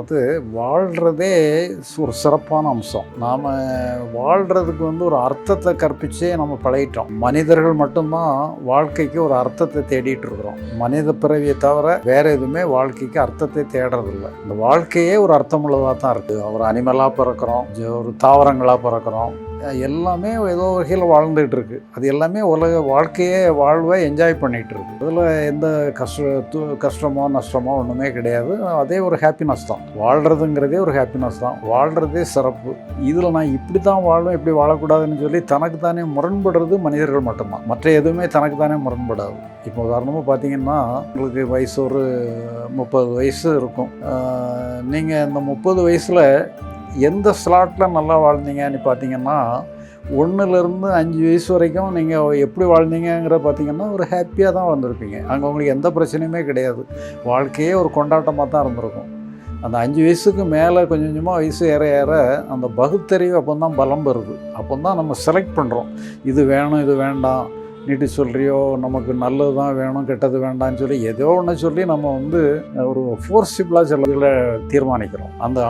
அதாவது வாழ்கிறதே ஒரு சிறப்பான அம்சம். நாம் வாழ்கிறதுக்கு வந்து ஒரு அர்த்தத்தை கற்பிச்சே நம்ம பழகிட்டோம். மனிதர்கள் மட்டும்தான் வாழ்க்கைக்கு ஒரு அர்த்தத்தை தேடிட்டு இருக்கிறோம். மனித பிறவியை தவிர வேற எதுவுமே வாழ்க்கைக்கு அர்த்தத்தை தேடுறதில்ல. இந்த வாழ்க்கையே ஒரு அர்த்தமுள்ளதாக தான் இருக்குது ஒரு அனிமலாக பிறக்கிறோம். ஒரு தாவரங்களாக பிறக்கிறோம். எல்லாமே ஏதோ வகையில் வாழ்ந்துகிட்டு இருக்கு அது எல்லாமே உலக வாழ்க்கையே வாழ்வை என்ஜாய் பண்ணிகிட்டு இருக்கு அதில் எந்த கஷ்ட து- கஷ்டமோ நஷ்டமோ ஒன்றுமே கிடையாது. அதே ஒரு ஹாப்பினஸ் தான். வாழ்கிறதுங்கிறதே ஒரு ஹாப்பினஸ் தான். வாழ்கிறதே சிறப்பு. இதில் நான் இப்படி தான் வாழும் இப்படி வாழக்கூடாதுன்னு சொல்லி தனக்கு தானே முரண்படுறது மனிதர்கள் மட்டும்தான். மற்ற எதுவுமே தனக்கு தானே முரண்படாது. இப்போ உதாரணமாக பார்த்தீங்கன்னா உங்களுக்கு வயசு ஒரு முப்பது வயசு இருக்கும். நீங்கள் இந்த முப்பது வயசில் எந்த ஸ்லாட்டில் நல்லா வாழ்ந்தீங்கன்னு பார்த்தீங்கன்னா ஒன்றுலேருந்து அஞ்சு வயசு வரைக்கும் நீங்கள் எப்படி வாழ்ந்தீங்கிற பார்த்தீங்கன்னா ஒரு ஹாப்பியாக தான் வந்திருப்பீங்க. அங்கே உங்களுக்கு எந்த பிரச்சனையுமே கிடையாது. வாழ்க்கையே ஒரு கொண்டாட்டமாக தான் இருந்திருக்கும். அந்த அஞ்சு வயசுக்கு மேலே கொஞ்சம் கொஞ்சமாக வயசு ஏற ஏற அந்த பகுத்தறிவு அப்போ தான் பலம் வருது அப்போ தான் நம்ம செலக்ட் பண்ணுறோம் இது வேணும் இது வேண்டாம். நீட்டி சொல்கிறியோ நமக்கு நல்லது தான் வேணும் கெட்டது வேண்டாம்னு சொல்லி ஏதோ ஒன்று சொல்லி நம்ம வந்து ஒரு ஃபோர்ஸிபிளாக சில தீர்மானிக்கிறோம். அந்த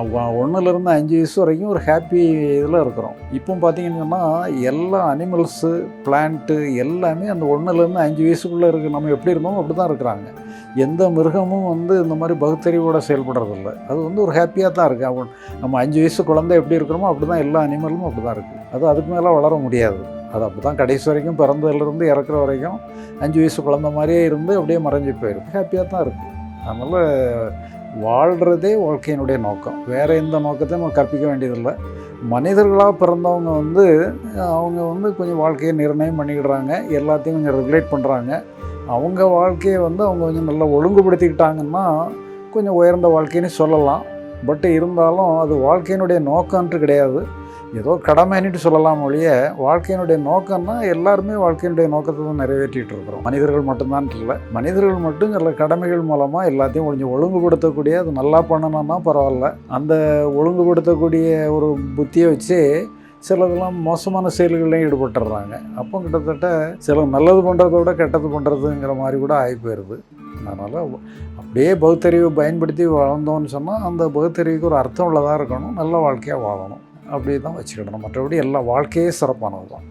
ஒன்றுலேருந்து அஞ்சு வயசு வரைக்கும் ஒரு ஹாப்பி இதில் இருக்கிறோம். இப்போ பார்த்தீங்கன்னு சொன்னால் எல்லா அனிமல்ஸு பிளான்ட்டு எல்லாமே அந்த ஒன்றுலேருந்து அஞ்சு வயசுக்குள்ளே இருக்குது நம்ம எப்படி இருந்தோமோ அப்படி தான் இருக்கிறாங்க. எந்த மிருகமும் வந்து இந்த மாதிரி பகுத்தறிவோட செயல்படுறதில்ல. அது வந்து ஒரு ஹாப்பியாக தான் இருக்குது அவன் நம்ம அஞ்சு வயசு குழந்தை எப்படி இருக்கிறோமோ அப்படி தான் எல்லா அனிமலும் அப்படி தான் இருக்குது அது அதுக்கு மேலே வளர முடியாது. அது அப்போ தான் கடைசி வரைக்கும் பிறந்ததுலேருந்து இறக்குற வரைக்கும் அஞ்சு வயசு குழந்த மாதிரியே இருந்து அப்படியே மறைஞ்சு போயிடும் ஹாப்பியாக தான் இருக்குது அதனால் வாழ்கிறதே வாழ்க்கையினுடைய நோக்கம். வேறு எந்த நோக்கத்தையும் நம்ம கற்பிக்க வேண்டியதில்லை. மனிதர்களாக பிறந்தவங்க வந்து அவங்க வந்து கொஞ்சம் வாழ்க்கையை நிர்ணயம் பண்ணிக்கிடுறாங்க. எல்லாத்தையும் கொஞ்சம் ரெகுலேட் பண்ணுறாங்க அவங்க வாழ்க்கையை வந்து அவங்க கொஞ்சம் நல்லா ஒழுங்குபடுத்திக்கிட்டாங்கன்னா கொஞ்சம் உயர்ந்த வாழ்க்கைன்னு சொல்லலாம். பட் இருந்தாலும் அது வாழ்க்கையினுடைய நோக்கம்ன்ட்டு கிடையாது. ஏதோ கடமைன்னுட்டு சொல்லலாம் ஒழிய வாழ்க்கையினுடைய நோக்கம்னா எல்லாருமே வாழ்க்கையினுடைய நோக்கத்தை தான் நிறைவேற்றிட்டு இருக்கிறோம். மனிதர்கள் மட்டும்தான் இல்லை. மனிதர்கள் மட்டும் சில கடமைகள் மூலமாக எல்லாத்தையும் கொஞ்சம் ஒழுங்குபடுத்தக்கூடிய அது நல்லா பண்ணணும்னா பரவாயில்ல. அந்த ஒழுங்குபடுத்தக்கூடிய ஒரு புத்தியை வச்சு சிலதெல்லாம் மோசமான செயல்கள்லையும் ஈடுபட்டுடுறாங்க அப்போ கிட்டத்தட்ட சில நல்லது பண்ணுறத விட கெட்டது பண்ணுறதுங்கிற மாதிரி கூட ஆகி போயிடுது அதனால் அப்படியே பகுத்தறிவை பயன்படுத்தி வளர்ந்தோன்னு சொன்னால் அந்த பகுத்தறிவுக்கு ஒரு அர்த்தம் உள்ளதாக இருக்கணும். நல்ல வாழ்க்கையாக வாழணும். அப்படி தான் வச்சுக்கிடணும். மற்றபடி எல்லா வாழ்க்கையே சிறப்பானது தான்